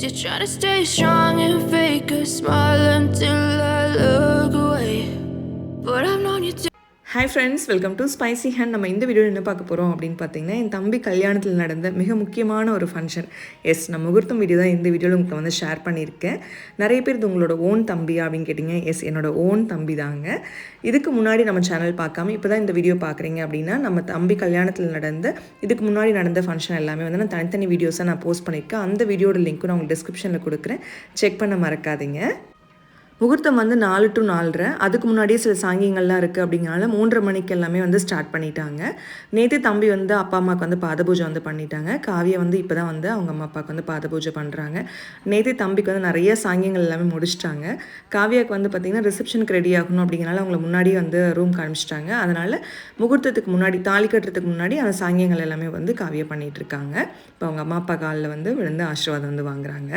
You're trying to stay strong and fake a smile until I look away. But I've known you too. Hi friends welcome to spicy hand நம்ம இந்த வீடியோவில் என்ன பார்க்க போகிறோம் அப்படின்னு பார்த்தீங்கன்னா என் தம்பி கல்யாணத்தில் நடந்த மிக முக்கியமான ஒரு ஃபங்க்ஷன் எஸ் நம்ம முகூர்த்தம் வீடியோ தான் இந்த வீடியோவில் உங்களுக்கு வந்து ஷேர் பண்ணியிருக்கேன். நிறைய பேர் இது உங்களோட ஓன் தம்பியா அப்படின்னு கேட்டிங்க. எஸ் என்னோட ஓன் தம்பி தாங்க. இதுக்கு முன்னாடி நம்ம சேனல் பார்க்காம இப்போ தான் இந்த வீடியோ பார்க்குறீங்க அப்படின்னா நம்ம தம்பி கல்யாணத்தில் நடந்த இதுக்கு முன்னாடி நடந்த ஃபங்க்ஷன் எல்லாமே வந்து நான் தனித்தனி வீடியோஸாக நான் போஸ்ட் பண்ணியிருக்கேன். அந்த வீடியோட லிங்க்கும் நான் உங்களுக்கு டிஸ்கிரிப்ஷனில் கொடுக்குறேன். செக் பண்ண மறக்காதீங்க. முகூர்த்தம் வந்து நாலு டு நாலரை. அதுக்கு முன்னாடியே சில சாங்கியங்கள்லாம் இருக்குது அப்படிங்கிறனால மூன்றரை மணிக்கு எல்லாமே வந்து ஸ்டார்ட் பண்ணிட்டாங்க. நேற்று தம்பி வந்து அப்பா அம்மாவுக்கு வந்து பாத பூஜை வந்து பண்ணிட்டாங்க. காவியை வந்து இப்போ தான் வந்து அவங்க அம்மா அப்பாவுக்கு வந்து பாத பூஜை பண்ணுறாங்க நேற்று தம்பிக்கு வந்து நிறைய சாங்கியங்கள் எல்லாமே முடிச்சிட்டாங்க. காவியாவுக்கு வந்து பார்த்திங்கன்னா ரிசப்ஷனுக்கு ரெடி ஆகணும் அப்படிங்கிறனால அவங்கள முன்னாடியே வந்து ரூம் காமிச்சிட்டாங்க அதனால் முகூர்த்தத்துக்கு முன்னாடி தாலி கட்டுறதுக்கு முன்னாடி அந்த சாங்கியங்கள் எல்லாமே வந்து காவியை பண்ணிகிட்ருக்காங்க இப்போ அவங்க அம்மா அப்பா காலில் வந்து விழுந்து ஆசீர்வாதம் வந்து வாங்குறாங்க.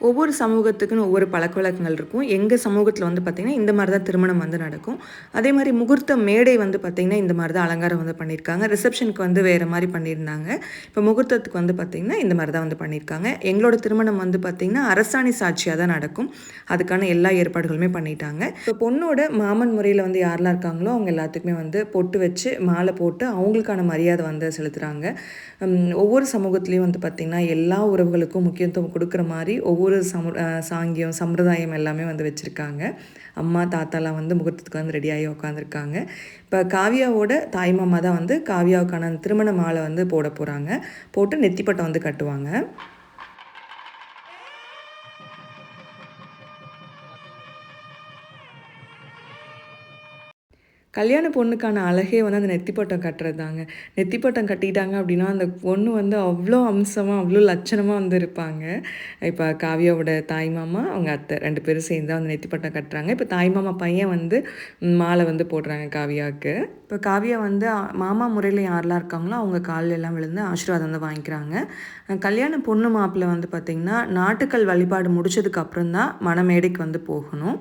ஒவ்வொரு சமூகத்துக்குன்னு ஒவ்வொரு பழக்க வழக்கங்கள் இருக்கும். எங்கள் சமூகத்தில் வந்து பார்த்திங்கன்னா இந்த மாதிரி தான் திருமணம் வந்து நடக்கும். அதே மாதிரி முகூர்த்த மேடை வந்து பார்த்திங்கன்னா இந்த மாதிரி தான் அலங்காரம் வந்து பண்ணியிருக்காங்க ரிசப்ஷனுக்கு வந்து வேறு மாதிரி பண்ணியிருந்தாங்க. இப்போ முகூர்த்தத்துக்கு வந்து பார்த்திங்கன்னா இந்த மாதிரி தான் வந்து பண்ணியிருக்காங்க. எங்களோட திருமணம் வந்து பார்த்திங்கன்னா அரசாணி சாட்சியாக தான் நடக்கும். அதுக்கான எல்லா ஏற்பாடுகளுமே பண்ணிட்டாங்க. இப்போ பொண்ணோட மாமன் முறையில் வந்து யாரெல்லாம் இருக்காங்களோ அவங்க எல்லாத்துக்குமே வந்து பொட்டு வச்சு மாலை போட்டு அவங்களுக்கான மரியாதை வந்து செலுத்துகிறாங்க ஒவ்வொரு சமூகத்துலேயும் வந்து பார்த்திங்கன்னா எல்லா உறவுகளுக்கும் முக்கியத்துவம் கொடுக்குற மாதிரி ஒவ்வொரு சமு சாங்கியம் சம்பிரதாயம் எல்லாமே வந்து வச்சுருக்காங்க. அம்மா தாத்தாலாம் வந்து முகூர்த்தத்துக்கு வந்து ரெடியாகி உட்காந்துருக்காங்க இப்போ காவியாவோட தாய்மாமா தான் வந்து காவியாவுக்கான திருமண மாலை வந்து போட போகிறாங்க போட்டு நெத்திப்பட்டம் வந்து கட்டுவாங்க. கல்யாண பொண்ணுக்கான அழகே வந்து அந்த நெத்திப்பட்டம் கட்டுறது தாங்க நெத்திப்பட்டம் கட்டிட்டாங்க அப்படின்னா அந்த பொண்ணு வந்து அவ்வளோ அம்சமாக அவ்வளோ லட்சணமாக வந்து இருப்பாங்க. இப்போ காவியாவோட தாய் மாமா அவங்க அத்தை ரெண்டு பேரும் சேர்ந்து அந்த நெத்திப்பட்டம் கட்டுறாங்க. இப்போ தாய் மாமா பையன் வந்து மாலை வந்து போடுறாங்க காவியாவுக்கு. இப்போ காவியா வந்து மாமா முறையில் யாரெல்லாம் இருக்காங்களோ அவங்க காலில் எல்லாம் விழுந்து ஆசீர்வாதம் வந்து வாங்கிக்கிறாங்க. கல்யாண பொண்ணு மாப்பிள்ளை வந்து பார்த்திங்கன்னா நாட்டுக்கள் வழிபாடு முடிச்சதுக்கு அப்புறம் தான் மணமேடைக்கு வந்து போகணும்.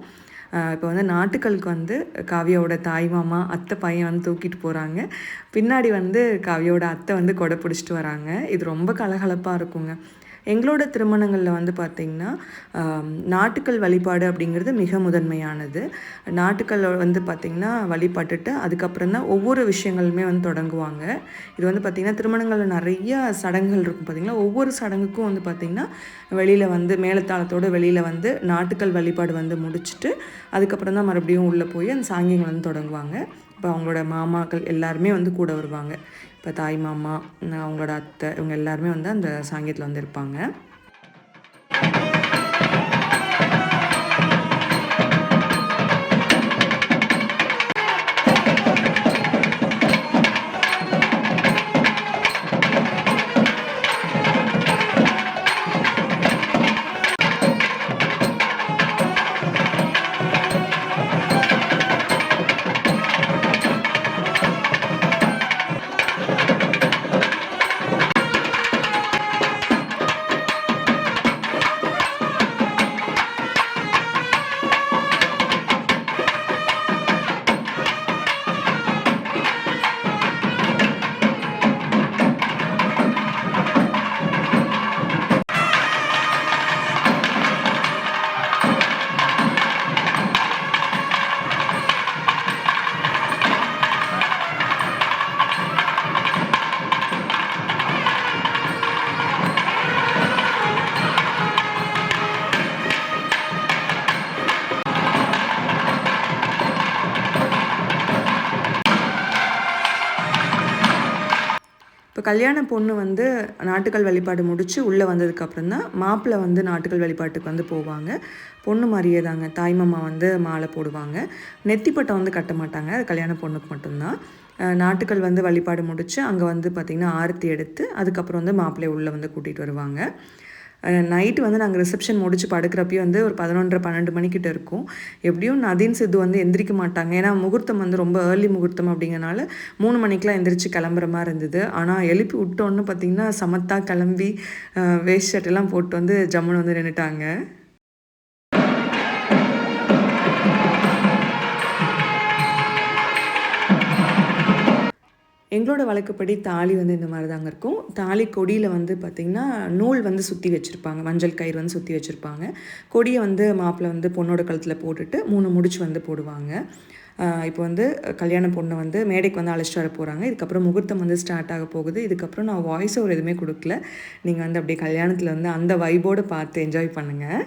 இப்போ வந்து நாட்டுக்களுக்கு வந்து காவியாவோட தாய் மாமா அத்தை பையன் வந்து தூக்கிட்டு போகிறாங்க பின்னாடி வந்து காவியாவோட அத்தை வந்து கொடை பிடிச்சிட்டு வராங்க. இது ரொம்ப கலகலப்பாக இருக்குங்க. எங்களோட திருமணங்களில் வந்து பார்த்திங்கன்னா நாட்டுக்கள் வழிபாடு அப்படிங்கிறது மிக முதன்மையானது. நாட்டுக்கள் வந்து பார்த்திங்கன்னா வழிபட்டுட்டு அதுக்கப்புறம் தான் ஒவ்வொரு விஷயங்களுமே வந்து தொடங்குவாங்க. இது வந்து பார்த்திங்கன்னா திருமணங்களில் நிறைய சடங்குகள் இருக்கும் பார்த்திங்கன்னா ஒவ்வொரு சடங்குக்கும் வந்து பார்த்திங்கன்னா வெளியில் வந்து மேலத்தாளத்தோடு வெளியில் வந்து நாட்டுக்கள் வழிபாடு வந்து முடிச்சுட்டு அதுக்கப்புறம் தான் மறுபடியும் உள்ளே போய் அந்த சாங்கியங்கள் வந்து தொடங்குவாங்க. இப்போ அவங்களோட மாமாக்கள் எல்லாருமே வந்து கூட வருவாங்க. இப்போ தாய் மாமா அவங்களோட அத்தை இவங்க எல்லாருமே வந்து அந்த சாங்கியத்தில் வந்து இருப்பாங்க கல்யாண பொண்ணு வந்து நாட்டுக்கள் வழிபாடு முடித்து உள்ளே வந்ததுக்கப்புறம் தான் மாப்பிள்ளை வந்து நாட்டுக்கள் வழிபாட்டுக்கு வந்து போவாங்க. பொண்ணு மாதிரியே தாங்க தாய்மாமா வந்து மாலை போடுவாங்க. நெத்திப்பட்டம் வந்து கட்ட மாட்டாங்க. அது கல்யாண பொண்ணுக்கு மட்டும்தான். நாட்டுக்கள் வந்து வழிபாடு முடித்து அங்கே வந்து பார்த்திங்கன்னா ஆரத்தி எடுத்து அதுக்கப்புறம் வந்து மாப்பிள்ளையை உள்ளே வந்து கூட்டிகிட்டு வருவாங்க. நைட்டு வந்து நாங்கள் ரிசப்ஷன் முடிச்சு படுக்கிறப்பயே வந்து ஒரு பதினொன்றரை பன்னெண்டு மணிக்கிட்ட இருக்கும். எப்படியும் நதீன் சித்து வந்து எந்திரிக்க மாட்டாங்க. ஏன்னா முகூர்த்தம் வந்து ரொம்ப ஏர்லி முகூர்த்தம் அப்படிங்கனால மூணு மணிக்கெலாம் எந்திரிச்சு கிளம்புற மாதிரி இருந்தது. ஆனால் எழுப்பி விட்டோன்னு பார்த்தீங்கன்னா சமத்தா கிளம்பி வேஸ்ட் ஷர்ட் எல்லாம் போட்டு வந்து ஜம்முன்னு வந்து நின்றுட்டாங்க எங்களோட வழக்கப்படி தாலி வந்து இந்த மாதிரி தாங்க இருக்கும். தாலி கொடியில் வந்து பார்த்திங்கன்னா நூல் வந்து சுற்றி வச்சுருப்பாங்க. மஞ்சள் கயிறு வந்து சுற்றி வச்சுருப்பாங்க. கொடியை வந்து மாப்பிள்ளை வந்து பொண்ணோட கழுத்தில் போட்டுட்டு மூணு முடிச்சு வந்து போடுவாங்க. இப்போ வந்து கல்யாண பொண்ணை வந்து மேடைக்கு வந்து அழைச்சிட்டு வர போகிறாங்க இதுக்கப்புறம் முகூர்த்தம் வந்து ஸ்டார்ட் ஆக போகுது. இதுக்கப்புறம் நான் வாய்ஸ் ஒரு எதுவுமே கொடுக்கல. நீங்கள் வந்து அப்படியே கல்யாணத்தில் வந்து அந்த வைபோடு பார்த்து என்ஜாய் பண்ணுங்கள்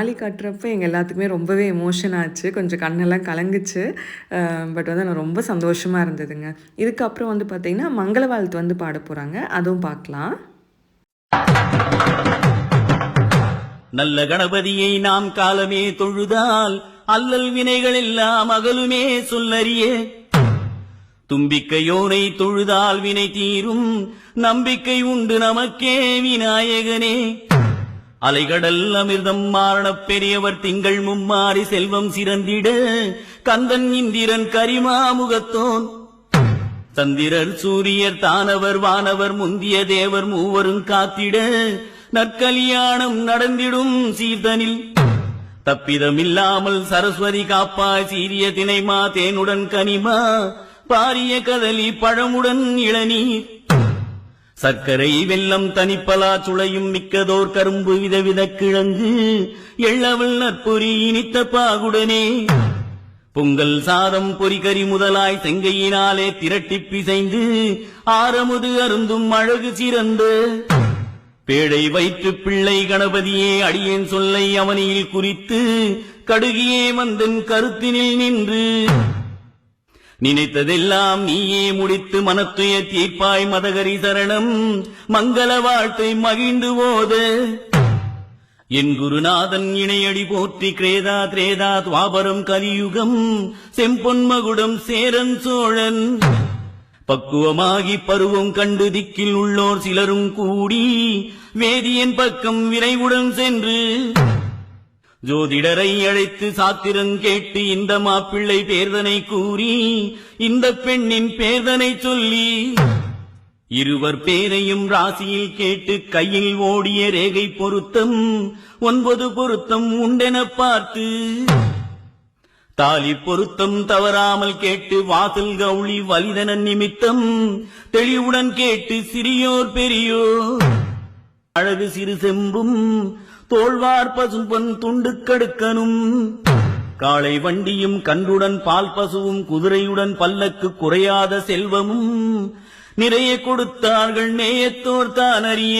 தாலி கட்டுறப்ப எங்கள் எல்லாத்துக்குமே ரொம்பவே எமோஷன் ஆச்சு. கொஞ்சம் கண்ணெல்லாம் கலங்குச்சு. பட் வந்து நான் ரொம்ப சந்தோஷமாக இருந்ததுங்க. இதுக்கப்புறம் வந்து பார்த்திங்கன்னா மங்கள வாழ்த்து வந்து பாட போகிறாங்க அதுவும் பார்க்கலாம் நல்ல கணபதியை நாம் காலமே தொழுதால் அல்லல் வினைகள் எல்லாம் அகலுமே சொல்லறியே. தும்பிக்கையோனை தொழுதால் வினை தீரும் நம்பிக்கை உண்டு நமக்கே விநாயகனே. அலைகடல் அமிர்தம் மாரணப் பெரியவர் திங்கள் மும்மாறி செல்வம் சிறந்திட கந்தன் இந்திரன் கரிமாமுகத்தோன். சந்திரர் சூரியர் தானவர் வானவர் முந்திய தேவர் மூவரும் காத்திட நற்கலியாணம் நடந்திடும் சீர்தனில். தப்பிதமில்லாமல் சரஸ்வதி காப்பாய் சீரிய தினைமா தேனுடன் கனிமா பாரிய கதலி பழமுடன் இளநீர். சர்க்கரை வெல்லம் தனிப்பலா சுளையும் மிக்கதோர் கரும்பு விதவித கிழங்கு எள்ளவள் நற்பொறி இனித்த பாகுடனே. பொங்கல் சாதம் பொறிகறி முதலாய் செங்கையினாலே திரட்டிப் பிசைந்து ஆரமுது அருந்தும் அழகு சிறந்த பேழை வயிற்று பிள்ளை கணபதியே அடியேன் சொல்லை அவனியில் குறித்து கடுகியே வந்தன் கருத்தினில் நின்று. நினைத்ததெல்லாம் நீயே முடித்து மனத்துய தீர்ப்பாய் மதகரி சரணம். மங்கள வாழ்த்தை மகிழ்ந்து போது. என் குருநாதன் இணையடி போற்றி கிரேதா திரேதா துவாபரம் கலியுகம். செம்பொன்மகுடம் சேரன் சோழன். பக்குவமாகி பருவம் கண்டு திக்கில் உள்ளோர் சிலரும் கூடி வேதியின் பக்கம் விரைவுடன் சென்று. ஜோதிடரை அழைத்து சாத்திரம் கேட்டு இந்த மாப்பிள்ளை பேர்தனை கூறி இந்த பெண்ணின் பேர்தனை சொல்லி இருவர் பேரையும் ராசியில் கேட்டு கையில் ஓடிய ரேகை பொருத்தம் ஒன்பது பொருத்தம் உண்டென பார்த்து தாலி பொருத்தம் தவறாமல் கேட்டு வாசல் கவுளி வலிதன நிமித்தம் தெளிவுடன் கேட்டு சிறியோர் பெரியோர் அழகு சிறு செம்பும் தோல்வார் பசும்பொன் துண்டு கடுக்கனும். காளை வண்டியும் கன்றுடன் பால் பசுவும் குதிரையுடன் பல்லக்கு குறையாத செல்வமும். நிறைய கொடுத்தார்கள் நேயத்தோர் தான் அறிய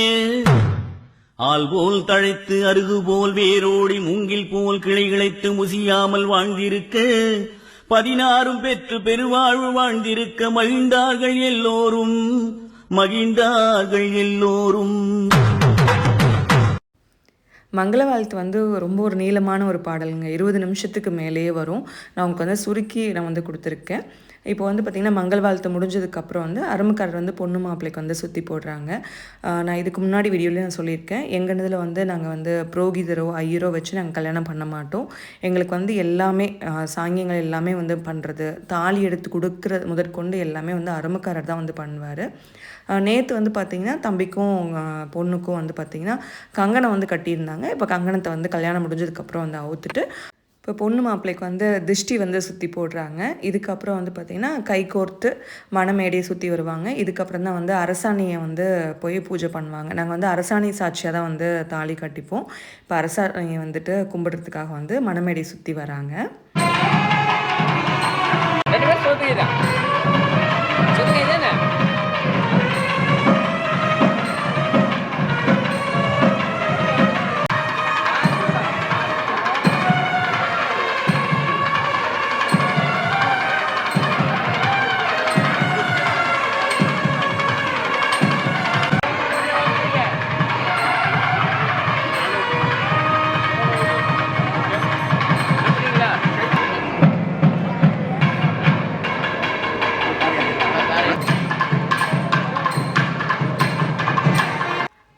ஆள் போல் தழைத்து அருகு போல் வேரோடி மூங்கில் போல் கிளை கிளைத்து முசியாமல் வாழ்ந்திருக்க. பதினாறும் பெற்று பெருவாழ்வு வாழ்ந்திருக்க மகிழ்ந்தார்கள் எல்லோரும். மகிழ்ந்தார்கள் எல்லோரும். மங்கள வாழ்த்து வந்து ரொம்ப ஒரு நீளமான ஒரு பாடலுங்க. இருபது நிமிஷத்துக்கு மேலேயே வரும். நான் உங்களுக்கு வந்து சுருக்கி நான் வந்து கொடுத்துருக்கேன். இப்போ வந்து பார்த்திங்கன்னா மங்கள் வாழ்த்து முடிஞ்சதுக்கப்புறம் வந்து அரும்புக்காரர் வந்து பொண்ணு மாப்பிள்ளைக்கு வந்து சுற்றி போடுறாங்க. நான் இதுக்கு முன்னாடி வீடியோலேயே நான் சொல்லியிருக்கேன். எங்கள் இதில் வந்து நாங்கள் வந்து புரோகிதரோ ஐயரோ வச்சு நாங்கள் கல்யாணம் பண்ண மாட்டோம். எங்களுக்கு வந்து எல்லாமே சாங்கியங்கள் எல்லாமே வந்து பண்ணுறது தாலி எடுத்து கொடுக்குற முதற்கொண்டு எல்லாமே வந்து அரும்புக்காரர் தான் வந்து பண்ணுவார். நேற்று வந்து பார்த்திங்கன்னா தம்பிக்கும் பொண்ணுக்கும் வந்து பார்த்திங்கன்னா கங்கணம் வந்து கட்டியிருந்தாங்க. இப்போ கங்கணத்தை வந்து கல்யாணம் முடிஞ்சதுக்கப்புறம் வந்து அவுத்துட்டு இப்போ பொண்ணு மாப்பிள்ளைக்கு வந்து திஷ்டி வந்து சுற்றி போடுறாங்க. இதுக்கப்புறம் வந்து பார்த்திங்கன்னா கை கோர்த்து மணமேடையை சுற்றி வருவாங்க. இதுக்கப்புறம் தான் வந்து அரசாணியை வந்து போய் பூஜை பண்ணுவாங்க. நாங்கள் வந்து அரசாணி சாட்சியாக தான் வந்து தாலி கட்டிப்போம். இப்போ அரசாணியை வந்துட்டு கும்பிட்றதுக்காக வந்து மணமேடையை சுற்றி வராங்க.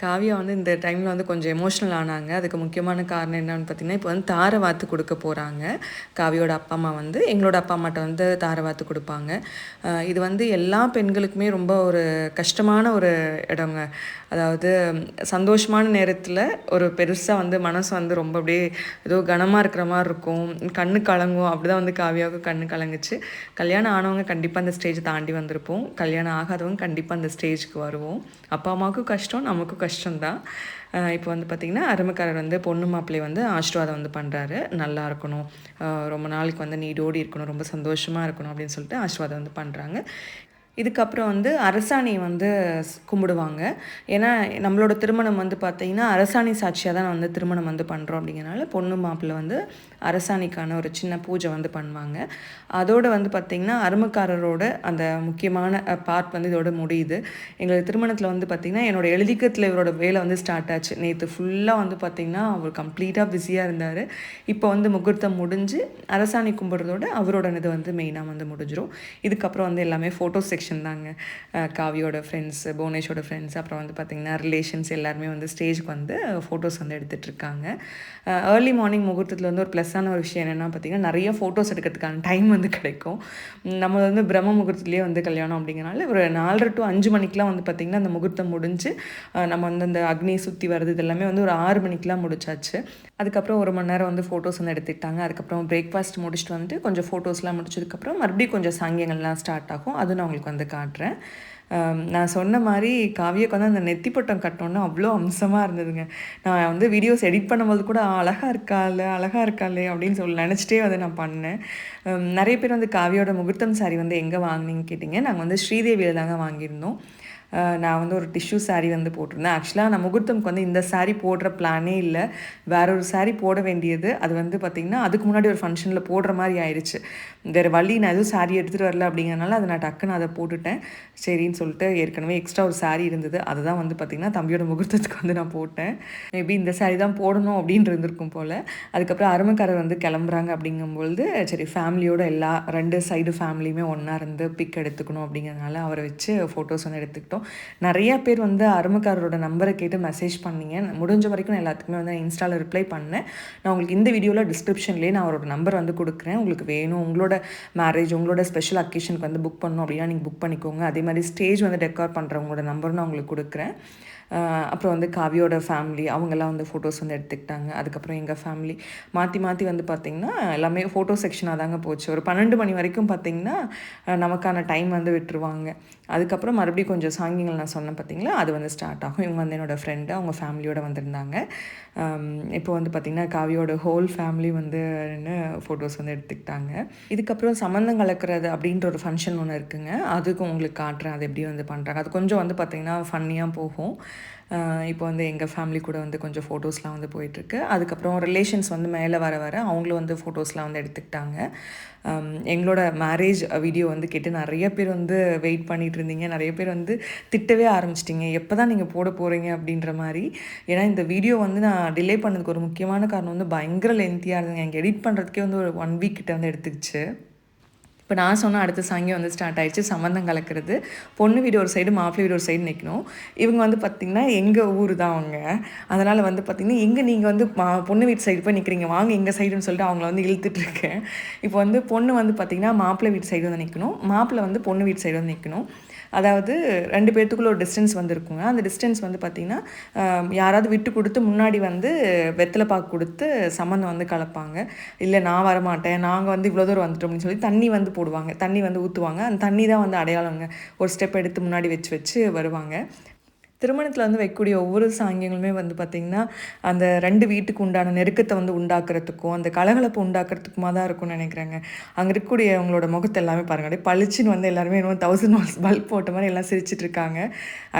காவியா வந்து இந்த டைமில் வந்து கொஞ்சம் எமோஷ்னல் ஆனாங்க. அதுக்கு முக்கியமான காரணம் என்னன்னு பார்த்தீங்கன்னா இப்போ வந்து தார வாத்து கொடுக்க போகிறாங்க காவியோட அப்பா அம்மா வந்து எங்களோட அப்பா அம்மாட்ட வந்து தார வாத்து கொடுப்பாங்க. இது வந்து எல்லா பெண்களுக்குமே ரொம்ப ஒரு கஷ்டமான ஒரு இடங்க. அதாவது சந்தோஷமான நேரத்தில் ஒரு பெருசாக வந்து மனசு வந்து ரொம்ப அப்படியே ஏதோ கனமாக இருக்கிற மாதிரி இருக்கும். கண்ணு கலங்கும். அப்படி தான் வந்து காவியாவுக்கு கண்ணு கலங்குச்சு. கல்யாணம் ஆனவங்க கண்டிப்பாக அந்த ஸ்டேஜ் தாண்டி வந்திருப்போம். கல்யாணம் ஆகாதவங்க கண்டிப்பாக அந்த ஸ்டேஜ்க்கு வருவோம். அப்பா அம்மாவுக்கும் கஷ்டம் நமக்கும் கஷ்டம். கஷ்டம்தான் இப்போ வந்து பார்த்திங்கன்னா அருமைக்காரர் வந்து பொண்ணு மாப்பிள்ளை வந்து ஆசீர்வாதம் வந்து பண்ணுறாரு நல்லா இருக்கணும். ரொம்ப நாளைக்கு வந்து நீடோடி இருக்கணும். ரொம்ப சந்தோஷமாக இருக்கணும் அப்படின்னு சொல்லிட்டு ஆசீர்வாதம் வந்து பண்ணுறாங்க இதுக்கப்புறம் வந்து அரசாணி வந்து கும்பிடுவாங்க. ஏன்னா நம்மளோட திருமணம் வந்து பார்த்திங்கன்னா அரசாணி சாட்சியாக தான் வந்து திருமணம் வந்து பண்ணுறோம் அப்படிங்கிறனால பொண்ணு மாப்பிள்ளை வந்து அரசாணிக்கான ஒரு சின்ன பூஜை வந்து பண்ணுவாங்க. அதோடு வந்து பார்த்திங்கன்னா அருமக்காரரோட அந்த முக்கியமான பார்ட் வந்து இதோட முடியுது. எங்களுக்கு திருமணத்தில் வந்து பார்த்திங்கன்னா என்னோட எழுதிக்கத்தில் இவரோட வேலை வந்து ஸ்டார்ட் ஆச்சு. நேற்று ஃபுல்லாக வந்து பார்த்திங்கன்னா அவர் கம்ப்ளீட்டாக பிஸியாக இருந்தார். இப்போ வந்து முகூர்த்தம் முடிஞ்சு அரசாணி கும்பிட்றதோட அவரோட இது வந்து மெயினாக வந்து முடிஞ்சிடும் இதுக்கப்புறம் வந்து எல்லாமே ஃபோட்டோ செக்ஷன் தாங்க. காவியோட ஃப்ரெண்ட்ஸ் புவனேஷோட ஃப்ரெண்ட்ஸ் அப்புறம் வந்து பார்த்திங்கன்னா ரிலேஷன்ஸ் எல்லாருமே வந்து ஸ்டேஜ்க்கு வந்து ஃபோட்டோஸ் வந்து எடுத்துகிட்ருக்காங்க ஏர்லி மார்னிங் முகூர்த்தத்தில் வந்து ஒரு ப்ளஸ்ஸான ஒரு விஷயம் என்னென்னா பார்த்திங்கன்னா நிறைய ஃபோட்டோஸ் எடுக்கிறதுக்கான டைம் வந்து கிடைக்கும். நம்ம வந்து பிரம்ம முகூர்த்தத்துலேயே வந்து கல்யாணம் அப்படிங்கிறனால ஒரு நாலரை டு அஞ்சு மணிக்கெலாம் வந்து பார்த்திங்கன்னா அந்த முகூர்த்தம் முடிஞ்சு நம்ம வந்து அந்த அக்னி சுற்றி வர்றது இதெல்லாமே வந்து ஒரு ஆறு மணிக்கெலாம் முடிச்சாச்சு. அதுக்கப்புறம் ஒரு மணி நேரம் வந்து ஃபோட்டோஸ் வந்து எடுத்துக்கிட்டாங்க. அதுக்கப்புறம் பிரேக்ஃபாஸ்ட் முடிச்சுட்டு வந்துட்டு கொஞ்சம் ஃபோட்டோஸ்லாம் முடிச்சதுக்கப்புறம் மறுபடியும் கொஞ்சம் சாங்கியங்கள்லாம் ஸ்டார்ட் ஆகும். அது நான் உங்களுக்கு வந்து காட்டுறேன். நான் சொன்ன மாதிரி காவியக்கு வந்து அந்த நெத்திப்பட்டம் கட்டணுன்னு அவ்வளோ அம்சமாக இருந்ததுங்க. நான் வந்து வீடியோஸ் எடிட் பண்ணும்போது கூட அழகாக இருக்காள் அழகாக இருக்காளே அப்படின்னு சொல்லி நினச்சிட்டே வந்து நான் பண்ணேன். நிறைய பேர் வந்து காவியோட முகூர்த்தம் சாரி வந்து எங்கே வாங்கினீங்கன்னு கேட்டிங்க. நாங்கள் வந்து ஸ்ரீதேவியில் தாங்க வாங்கியிருந்தோம். நான் வந்து ஒரு டிஷ்யூ சாரீ வந்து போட்டிருந்தேன். ஆக்சுவலாக நான் முகூர்த்தம்க்கு வந்து இந்த சாரீ போடுற பிளானே இல்லை. வேற ஒரு சாரீ போட வேண்டியது. அது வந்து பார்த்திங்கன்னா அதுக்கு முன்னாடி ஒரு ஃபங்க்ஷனில் போடுற மாதிரி ஆயிடுச்சு வேறு வழி நான் எதுவும் சாரீ எடுத்துகிட்டு வரல அப்படிங்கிறனால அதை நான் டக்குன்னு அதை போட்டுட்டேன். சரின்னு சொல்லிட்டு ஏற்கனவே எக்ஸ்ட்ரா ஒரு சாரீ இருந்தது. அதுதான் வந்து பார்த்திங்கன்னா தம்பியோட முகூர்த்தத்துக்கு வந்து நான் போட்டேன். மேபி இந்த சாரீ தான் போடணும் அப்படின்னு இருந்திருக்கும் போல். அதுக்கப்புறம் அருமைக்காரர் வந்து கிளம்புறாங்க அப்படிங்கும்பொழுது சரி ஃபேமிலியோட எல்லா ரெண்டு சைடு ஃபேமிலியுமே ஒன்றா இருந்து பிக் எடுத்துக்கணும் அப்படிங்கிறனால அவரை வச்சு ஃபோட்டோஸ் வந்து எடுத்துக்கிட்டோம். நிறையா பேர் வந்து அருமக்காரரோட நம்பரை கேட்டு மெசேஜ் பண்ணீங்க. முடிஞ்ச வரைக்கும் நான் எல்லாத்துக்குமே வந்து நான் இன்ஸ்டாவில் ரிப்ளை பண்ணேன். நான் உங்களுக்கு இந்த வீடியோவில் டிஸ்கிரிப்ஷன்லேயே நான் அவரோட நம்பர் வந்து கொடுக்குறேன். உங்களுக்கு வேணும் உங்களோட மேரேஜ் உங்களோட ஸ்பெஷல் அக்கேஷனுக்கு வந்து புக் பண்ணணும் அப்படின்னா நீங்கள் புக் பண்ணிக்கோங்க. அதே மாதிரி ஸ்டேஜ் வந்து டெக்கார் பண்ணுறவங்களோட நம்பரும் நான் உங்களுக்கு கொடுக்குறேன். அப்புறம் வந்து காவியோட ஃபேமிலி அவங்கெல்லாம் வந்து ஃபோட்டோஸ் வந்து எடுத்துக்கிட்டாங்க. அதுக்கப்புறம் எங்கள் ஃபேமிலி மாற்றி மாற்றி வந்து பார்த்திங்கன்னா எல்லாமே ஃபோட்டோ செக்ஷனாக தாங்க போச்சு. ஒரு பன்னெண்டு மணி வரைக்கும் பார்த்திங்கன்னா நமக்கான டைம் வந்து விட்டுருவாங்க. அதுக்கப்புறம் மறுபடியும் கொஞ்சம் சாங்கிங்கள் நான் சொன்னேன் பார்த்தீங்களா அது வந்து ஸ்டார்ட் ஆகும். இவங்க வந்து என்னோடய ஃப்ரெண்டு அவங்க ஃபேமிலியோட வந்திருந்தாங்க. இப்போ வந்து பார்த்திங்கன்னா காவியோட ஹோல் ஃபேமிலி வந்து ஃபோட்டோஸ் வந்து எடுத்துக்கிட்டாங்க. இதுக்கப்புறம் சம்மந்தம் கலக்கிறது அப்படின்ற ஒரு ஃபங்க்ஷன் ஒன்று இருக்குங்க. அதுக்கும் உங்களுக்கு காட்டுறேன் அது எப்படி வந்து பண்ணுறாங்க அது கொஞ்சம் வந்து பார்த்திங்கன்னா ஃபன்னியாக போகும். இப்போ வந்து எங்கள் ஃபேமிலி கூட வந்து கொஞ்சம் ஃபோட்டோஸ்லாம் வந்து போயிட்டுருக்கு. அதுக்கப்புறம் ரிலேஷன்ஸ் வந்து மேலே வர வர அவங்களும் வந்து ஃபோட்டோஸ்லாம் வந்து எடுத்துக்கிட்டாங்க. எங்களோட மேரேஜ் வீடியோ வந்து கேட்டு நிறைய பேர் வந்து வெயிட் பண்ணிகிட்டு இருந்தீங்க. நிறைய பேர் வந்து திட்டவே ஆரம்பிச்சிட்டிங்க. எப்போ தான் நீங்கள் போட போகிறீங்க அப்படின்ற மாதிரி. ஏன்னா இந்த வீடியோ வந்து நான் டிலே பண்ணதுக்கு ஒரு முக்கியமான காரணம் வந்து பயங்கர லென்த்தியாக இருந்ததுங்க எனக்கு எடிட் பண்ணுறதுக்கே வந்து ஒரு ஒன் வீக் கிட்ட வந்து எடுத்துக்கிச்சு. இப்போ நான் சொன்ன அடுத்த சாங்கே வந்து ஸ்டார்ட் ஆயிடுச்சு. சம்மந்தம் கலக்கிறது. பொண்ணு வீடு ஒரு சைடு மாப்பிள்ளை வீடு ஒரு சைடு நிற்கணும் இவங்க வந்து பார்த்திங்கன்னா எங்கள் ஊர் தான் அவங்க. அதனால் வந்து பார்த்திங்கன்னா எங்கே நீங்கள் வந்து மா பொண்ணு வீட்டு சைடு போய் நிற்கிறீங்க வாங்க எங்கள் சைடுன்னு சொல்லிட்டு அவங்கள வந்து இழுத்துட்ருக்கேன் இப்போ வந்து பொண்ணு வந்து பார்த்திங்கன்னா மாப்பிள்ளை வீட்டு சைடு வந்து நிற்கணும் மாப்பிள்ளை வந்து பொண்ணு வீட்டு சைடு வந்து நிற்கணும் அதாவது ரெண்டு பேர்த்துக்குள்ள ஒரு டிஸ்டன்ஸ் வந்து இருக்குங்க அந்த டிஸ்டன்ஸ் வந்து பார்த்திங்கன்னா யாராவது விட்டு கொடுத்து முன்னாடி வந்து வெத்தலை பாக்கு கொடுத்து சம்மந்தம் வந்து கலப்பாங்க. இல்லை நான் வரமாட்டேன் நாங்கள் வந்து இவ்வளோ தூரம் வந்துட்டோம் அப்படின்னு சொல்லி தண்ணி வந்து போடுவாங்க. தண்ணி வந்து ஊற்றுவாங்க அந்த தண்ணி தான் வந்து அடையாளங்க ஒரு ஸ்டெப் எடுத்து முன்னாடி வச்சு வச்சு வருவாங்க. திருமணத்தில் வந்து வைக்கக்கூடிய ஒவ்வொரு சாங்கியங்களுமே வந்து பார்த்திங்கன்னா அந்த ரெண்டு வீட்டுக்கு உண்டான நெருக்கத்தை வந்து உண்டாக்குறதுக்கும் அந்த கலகலப்பு உண்டாக்குறதுக்குமா தான் இருக்கும்னு நினைக்கிறாங்க. அங்கே இருக்கக்கூடிய அவங்களோட முகத்தை எல்லாமே பாருங்க. அப்படியே பளிச்சுன்னு வந்து எல்லாருமே இன்னும் தௌசண்ட் வால்ஸ் பல்ப் போட்ட மாதிரி எல்லாம் சிரிச்சிட்டு இருக்காங்க.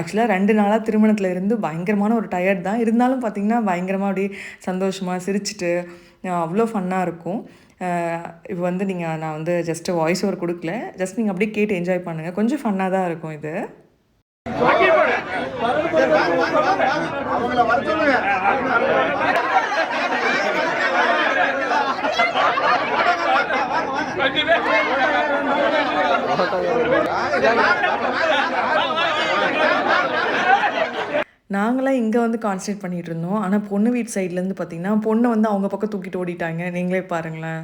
ஆக்சுவலாக ரெண்டு நாளாக திருமணத்தில் இருந்து பயங்கரமான ஒரு டயர்ட் தான். இருந்தாலும் பார்த்திங்கன்னா பயங்கரமாக அப்படியே சந்தோஷமாக சிரிச்சிட்டு அவ்வளோ ஃபன்னாக இருக்கும். இப்போ வந்து நீங்கள் நான் வந்து ஜஸ்ட்டு வாய்ஸ் ஓவர் கொடுக்கல. ஜஸ்ட் நீங்கள் அப்படியே கேட்டு என்ஜாய் பண்ணுங்கள் கொஞ்சம் ஃபன்னாக தான் இருக்கும் இது. நாங்களாம் இங்கே வந்து கான்சன்ட்ரேட் பண்ணிகிட்டு இருந்தோம். ஆனால் பொண்ணு வீட்டு சைட்லேருந்து பார்த்தீங்கன்னா பொண்ணை வந்து அவங்க பக்கம் தூக்கிட்டு ஓடிட்டாங்க. நீங்களே பாருங்களேன்.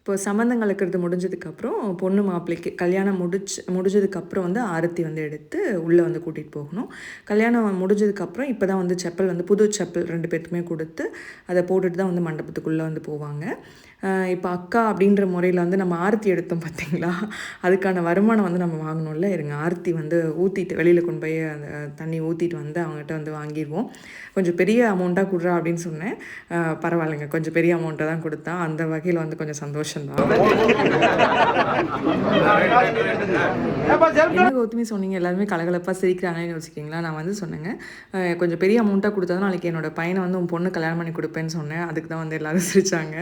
இப்போ சம்மந்தம் கலக்கிறது முடிஞ்சதுக்கப்புறம் பொண்ணு மாப்பிள்ளைக்கு கல்யாணம் முடிச்சு முடிஞ்சதுக்கப்புறம் வந்து ஆரத்தி வந்து எடுத்து உள்ளே வந்து கூட்டிகிட்டு போகணும். கல்யாணம் முடிஞ்சதுக்கப்புறம் இப்போ தான் வந்து செப்பல் வந்து புது செப்பல் ரெண்டு பேர்த்துக்குமே கொடுத்து அதை போட்டுட்டு தான் வந்து மண்டபத்துக்குள்ளே வந்து போவாங்க. இப்போ அக்கா அப்படின்ற முறையில் வந்து நம்ம ஆரத்தி எடுத்தோம் பார்த்தீங்களா அதுக்கான வருமானம் வந்து நம்ம வாங்கணும்ல? இருங்க ஆரத்தி வந்து ஊற்றிட்டு வெளியில் கொண்டு போய் அந்த தண்ணி ஊற்றிட்டு வந்து அவங்ககிட்ட வந்து வாங்கிடுவோம் கொஞ்சம் பெரிய அமௌண்ட்டாக கொடுறா அப்படின்னு சொன்னேன். பரவாயில்லைங்க கொஞ்சம் பெரிய அமௌண்ட்டை தான் கொடுத்தா. அந்த வகையில் வந்து கொஞ்சம் சந்தோஷம்தான். என்ன கௌதமி சொன்னீங்க எல்லாருமே கலகலப்பாக சிரிக்கிறாங்கன்னு யோசிக்கிங்களா நான் வந்து சொன்னேங்க. கொஞ்சம் பெரிய அமௌண்ட்டாக கொடுத்தா தான் நாளைக்கு என்னோட பையனை வந்து உன் பொண்ணு கல்யாணம் பண்ணி கொடுப்பேன்னு சொன்னேன். அதுக்கு தான் வந்து எல்லாரும் சிரிச்சாங்க.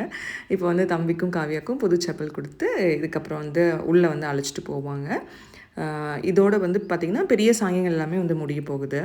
இப்போ வந்து தம்பிக்கும் காவியாக்கும் புது செப்பல் கொடுத்து இதுக்கப்புறம் வந்து உள்ளே வந்து அழைச்சிட்டு போவாங்க. இதோடு இதோட வந்து பார்த்திங்கன்னா பெரிய சாங்கியங்கள் எல்லாமே வந்து முடிய போகுது.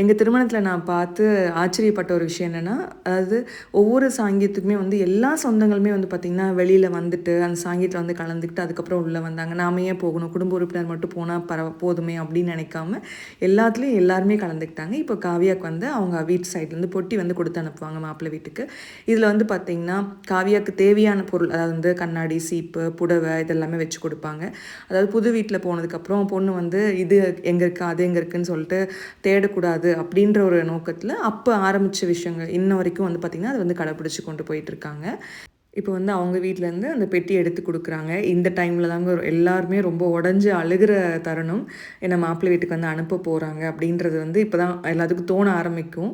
எங்கள் திருமணத்தில் நான் பார்த்து ஆச்சரியப்பட்ட ஒரு விஷயம் என்னென்னா அதாவது ஒவ்வொரு சாங்கியத்துக்குமே வந்து எல்லா சொந்தங்களுமே வந்து பார்த்திங்கன்னா வெளியில் வந்துட்டு அந்த சாங்கியத்தில் வந்து கலந்துக்கிட்டு அதுக்கப்புறம் உள்ளே வந்தாங்க. நாம ஏன் போகணும்? குடும்ப உறுப்பினர் மட்டும் போனால் பர போதுமே அப்படின்னு நினைக்காம எல்லாத்துலேயும் எல்லாருமே கலந்துக்கிட்டாங்க. இப்போ காவியாக்கு வந்து அவங்க வீட்டு சைட்லேருந்து பொட்டி வந்து கொடுத்து அனுப்புவாங்க மாப்பிள்ளை வீட்டுக்கு. இதில் வந்து பார்த்திங்கன்னா காவியாக்கு தேவையான பொருள் அதாவது வந்து கண்ணாடி சீப்பு புடவை இதெல்லாமே வச்சு கொடுப்பாங்க. அதாவது புது வீட்டில் போனதுக்கப்புறம் பொண்ணு வந்து இது எங்கே இருக்குது அது எங்கே இருக்குதுன்னு சொல்லிட்டு தேடக்கூடாது. அப்படின்ற ஒரு நோக்கத்தில் அப்போ ஆரம்பித்த விஷயங்கள் இன்ன வரைக்கும் வந்து பார்த்திங்கன்னா அது வந்து கடைப்பிடிச்சி கொண்டு போயிட்டுருக்காங்க இப்போ வந்து அவங்க வீட்டிலேருந்து அந்த பெட்டி எடுத்து கொடுக்குறாங்க. இந்த டைமில் தாங்க எல்லாருமே ரொம்ப உடஞ்சி அழுகிற தருணம். என்னை மாப்பிள்ளை வீட்டுக்கு வந்து அனுப்ப போகிறாங்க அப்படின்றது வந்து இப்போ தான் எல்லாத்துக்கும் தோண ஆரம்பிக்கும்.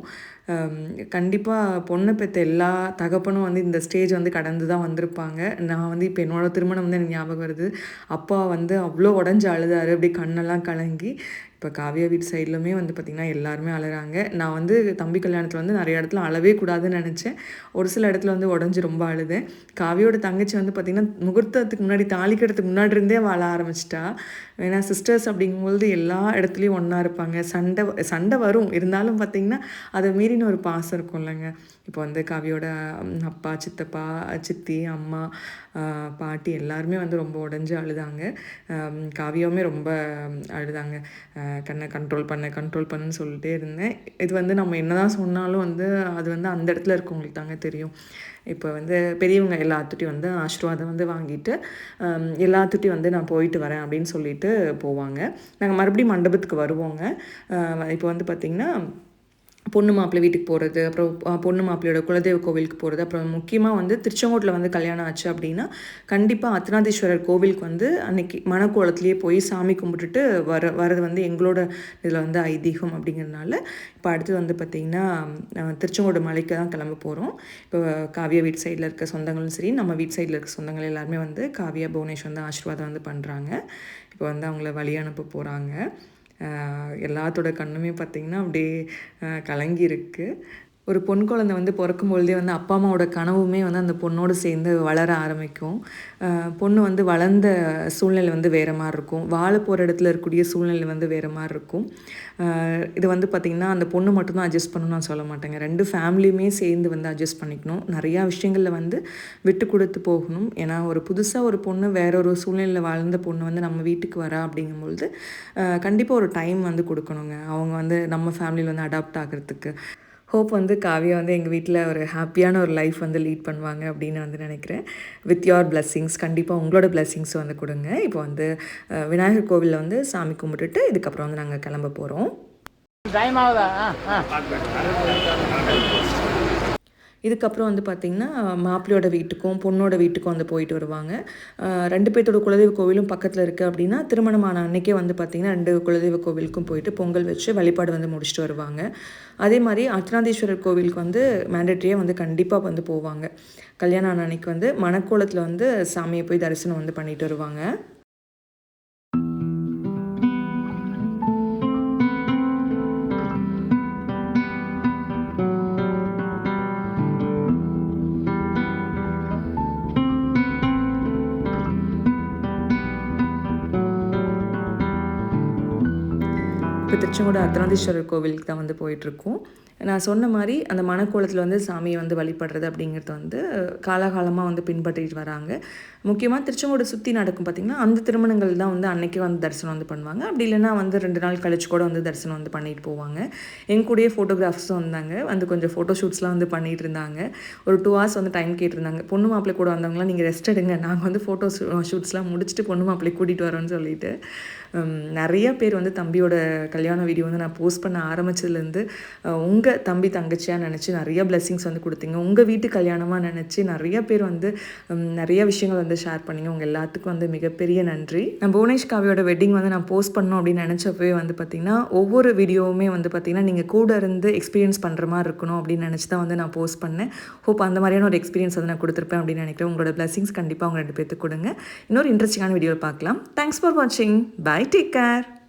கண்டிப்பாக பொண்ணை பெற்ற எல்லா தகப்பனும் வந்து இந்த ஸ்டேஜ் வந்து கடந்து தான் வந்திருப்பாங்க. நான் வந்து இப்போ என்னோடய திருமணம் வந்து எனக்கு ஞாபகம் வருது. அப்பா வந்து அவ்வளோ உடஞ்சி அழுதாரு அப்படி கண்ணெல்லாம் கலங்கி. இப்போ காவியா வீட்டு சைட்லுமே வந்து பார்த்திங்கன்னா எல்லாருமே அழுகிறாங்க நான் வந்து தம்பி கல்யாணத்தில் வந்து நிறைய இடத்துல அழவே கூடாதுன்னு நினச்சேன். ஒரு சில இடத்துல வந்து உடஞ்சி ரொம்ப அழுதேன். காவியோட தங்கச்சி வந்து பார்த்திங்கன்னா முகூர்த்தத்துக்கு முன்னாடி தாளிக்கிறதுக்கு முன்னாடி இருந்தே வாழ ஆரம்பிச்சிட்டா. ஏன்னா சிஸ்டர்ஸ் அப்படிங்கும்போது எல்லா இடத்துலையும் ஒன்றா இருப்பாங்க. சண்டை சண்டை வரும். இருந்தாலும் பார்த்திங்கன்னா அதை மீறி மீறின ஒரு பாசம் இருக்கும் இல்லைங்க. இப்போ வந்து காவியோட அப்பா சித்தப்பா சித்தி அம்மா பாட்டி எல்லாருமே வந்து ரொம்ப உடஞ்சி அழுதாங்க. ஆம், காவியாவுமே ரொம்ப அழுதாங்க. கண்ணை கண்ட்ரோல் பண்ண கண்ட்ரோல் பண்ணுன்னு சொல்லிட்டே இருந்தேன். இது வந்து நம்ம என்னதான் சொன்னாலும் வந்து அது வந்து அந்த இடத்துல இருக்கவங்களுக்கு தாங்க தெரியும். இப்போ வந்து பெரியவங்க எல்லாத்துட்டையும் வந்து ஆசீர்வாதம் வந்து வாங்கிட்டு எல்லாத்துட்டையும் வந்து நான் போயிட்டு வரேன் அப்படின்னு சொல்லிட்டு போவாங்க. நாங்கள் மறுபடியும் மண்டபத்துக்கு வருவோங்க. இப்போ வந்து பார்த்திங்கன்னா பொண்ணு மாப்பிள்ளை வீட்டுக்கு போகிறது அப்புறம் பொண்ணு மாப்பிள்ளையோட குலதெய்வ கோவிலுக்கு போகிறது அப்புறம் முக்கியமாக வந்து திருச்செங்கோட்டில் வந்து கல்யாணம் ஆச்சு அப்படின்னா கண்டிப்பாக அர்த்தநாதீஸ்வரர் கோவிலுக்கு வந்து அன்னைக்கு மணக்கோலத்துலேயே போய் சாமி கும்பிட்டுட்டு வர வரது வந்து எங்களோட இதில் வந்து ஐதீகம் அப்படிங்கிறதுனால இப்போ அடுத்து வந்து பார்த்திங்கன்னா திருச்செங்கோடு மலைக்கு தான் கிளம்ப போகிறோம் இப்போ காவியா வீட்டு சைடில் இருக்க சொந்தங்களும் சரி நம்ம வீட்டு சைடில் இருக்க சொந்தங்கள் எல்லாருமே வந்து காவியா புவனேஷ் வந்து ஆசீர்வாதம் வந்து பண்ணுறாங்க இப்போ வந்து அவங்கள வழி அனுப்ப போகிறாங்க எல்லாத்தோட கண்ணுமே பார்த்திங்கன்னா அப்படியே கலங்கி இருக்குது ஒரு பொன் குழந்தை வந்து பிறக்கும் பொழுதே வந்து அப்பா அம்மாவோட கனவுமே வந்து அந்த பொண்ணோடு சேர்ந்து வளர ஆரம்பிக்கும். பொண்ணு வந்து வளர்ந்த சூழ்நிலை வந்து வேறு மாதிரி இருக்கும். வாழ போகிற இடத்துல இருக்கக்கூடிய சூழ்நிலை வந்து வேறு மாதிரி இருக்கும். இது வந்து பார்த்திங்கன்னா அந்த பொண்ணு மட்டும்தான் அட்ஜஸ்ட் பண்ணணும்னு நான் சொல்ல மாட்டேங்க. ரெண்டு ஃபேமிலியுமே சேர்ந்து வந்து அட்ஜஸ்ட் பண்ணிக்கணும். நிறையா விஷயங்களில் வந்து விட்டு கொடுத்து போகணும். ஏன்னா ஒரு புதுசாக ஒரு பொண்ணு வேற ஒரு சூழ்நிலையில் வாழ்ந்த பொண்ணு வந்து நம்ம வீட்டுக்கு வரா அப்படிங்கும்பொழுது கண்டிப்பாக ஒரு டைம் வந்து கொடுக்கணுங்க. அவங்க வந்து நம்ம ஃபேமிலியில் வந்து அடாப்ட் ஆகிறதுக்கு. ஹோப் வந்து காவியா வந்து எங்கள் வீட்டில் ஒரு ஹாப்பியான ஒரு லைஃப் வந்து லீட் பண்ணுவாங்க அப்படின்னு வந்து நினைக்கிறேன். With your blessings. கண்டிப்பாக உங்களோட blessings வந்து கொடுங்க. இப்போ வந்து விநாயகர் கோவிலில் வந்து சாமி கும்பிட்டுட்டு இதுக்கப்புறம் வந்து நாங்கள் கிளம்ப போகிறோம் டைம் ஆகுதா? ஆ ஆ. இதுக்கப்புறம் வந்து பார்த்திங்கன்னா மாப்பிள்ளையோட வீட்டுக்கும் பொண்ணோட வீட்டுக்கும் வந்து போயிட்டு வருவாங்க. ரெண்டு பேர்த்தோட குலதெய்வ கோவிலும் பக்கத்தில் இருக்குது அப்படின்னா திருமணமான அன்னைக்கே வந்து பார்த்திங்கன்னா ரெண்டு குலதெய்வ கோவிலுக்கும் போயிட்டு பொங்கல் வச்சு வழிபாடு வந்து முடிச்சுட்டு வருவாங்க. அதே மாதிரி அர்த்தநாதீஸ்வரர் கோவிலுக்கு வந்து மேண்டட்ரியாக வந்து கண்டிப்பாக வந்து போவாங்க. கல்யாணம் ஆன அன்னைக்கு வந்து மணக்கோலத்தில் வந்து சாமியை போய் தரிசனம் வந்து பண்ணிட்டு வருவாங்க. திருச்செங்கோடு அர்த்தநாதீஸ்வரர் கோவிலுக்கு தான் வந்து போயிட்டுருக்கோம். நான் சொன்ன மாதிரி அந்த மணக்கோலத்தில் வந்து சாமியை வந்து வழிபடுறது அப்படிங்கிறது வந்து காலாகாலமாக வந்து பின்பற்றிட்டு வராங்க. முக்கியமாக திருச்செங்கோடு சுற்றி நடக்கும் பார்த்திங்கன்னா அந்த திருமணங்கள் தான் வந்து அன்றைக்கே வந்து தரிசனம் வந்து பண்ணுவாங்க. அப்படி இல்லைன்னா வந்து ரெண்டு நாள் கழிச்சு கூட வந்து தரிசனம் வந்து பண்ணிட்டு போவாங்க. என் கூடயே ஃபோட்டோகிராஃபர்ஸும் வந்தாங்க. வந்து கொஞ்சம் ஃபோட்டோ ஷூட்ஸ்லாம் வந்து பண்ணிட்டு இருந்தாங்க. ஒரு டூ ஹவர்ஸ் வந்து டைம் கேட்டிருந்தாங்க. பொண்ணு மாப்பிள்ளை கூட வந்தவங்களாம் நீங்கள் ரெஸ்ட் எடுங்க. நாங்கள் வந்து ஃபோட்டோ ஷூட்ஸ்லாம் முடிச்சுட்டு பொண்ணு மாப்பிள்ளை கூட்டிகிட்டு வரோன்னு சொல்லிட்டு. நிறைய பேர் வந்து தம்பியோட கல்யாண வீடியோ வந்து நான் போஸ்ட் பண்ண ஆரம்பிச்சதுலேருந்து உங்கள் தம்பி தங்கச்சியாக நினச்சி நிறைய பிளெஸிங்ஸ் வந்து கொடுத்தீங்க. உங்கள் வீட்டு கல்யாணமாக நினச்சி நிறைய பேர் வந்து நிறைய விஷயங்கள் வந்து ஷேர் பண்ணிங்க. உங்கள் எல்லாத்துக்கும் வந்து மிகப்பெரிய நன்றி. நான் புவனேஷ் காவியோட வெட்டிங் வந்து நான் போஸ்ட் பண்ணோம் அப்படின்னு நினச்சப்பவே வந்து பார்த்திங்கன்னா ஒவ்வொரு வீடியோவுமே வந்து பார்த்திங்கன்னா நீங்கள் கூட இருந்து எக்ஸ்பீரியன்ஸ் பண்ணுற மாதிரி இருக்கணும் அப்படின்னு நினச்சி தான் வந்து நான் போஸ்ட் பண்ணேன். ஹோப் அந்த மாதிரியான ஒரு எக்ஸ்பீரியன்ஸ் வந்து நான் கொடுத்துருப்பேன் அப்படின்னு நினைக்கிறேன். உங்களோட பிளஸிங்ஸ் கண்டிப்பாக அவங்க ரெண்டு பேர்த்துக்கு கொடுங்க. இன்னொரு இன்ட்ரெஸ்டிங்கான வீடியோ பார்க்கலாம். தேங்க்ஸ் ஃபார் வாட்சிங் Bye, take care.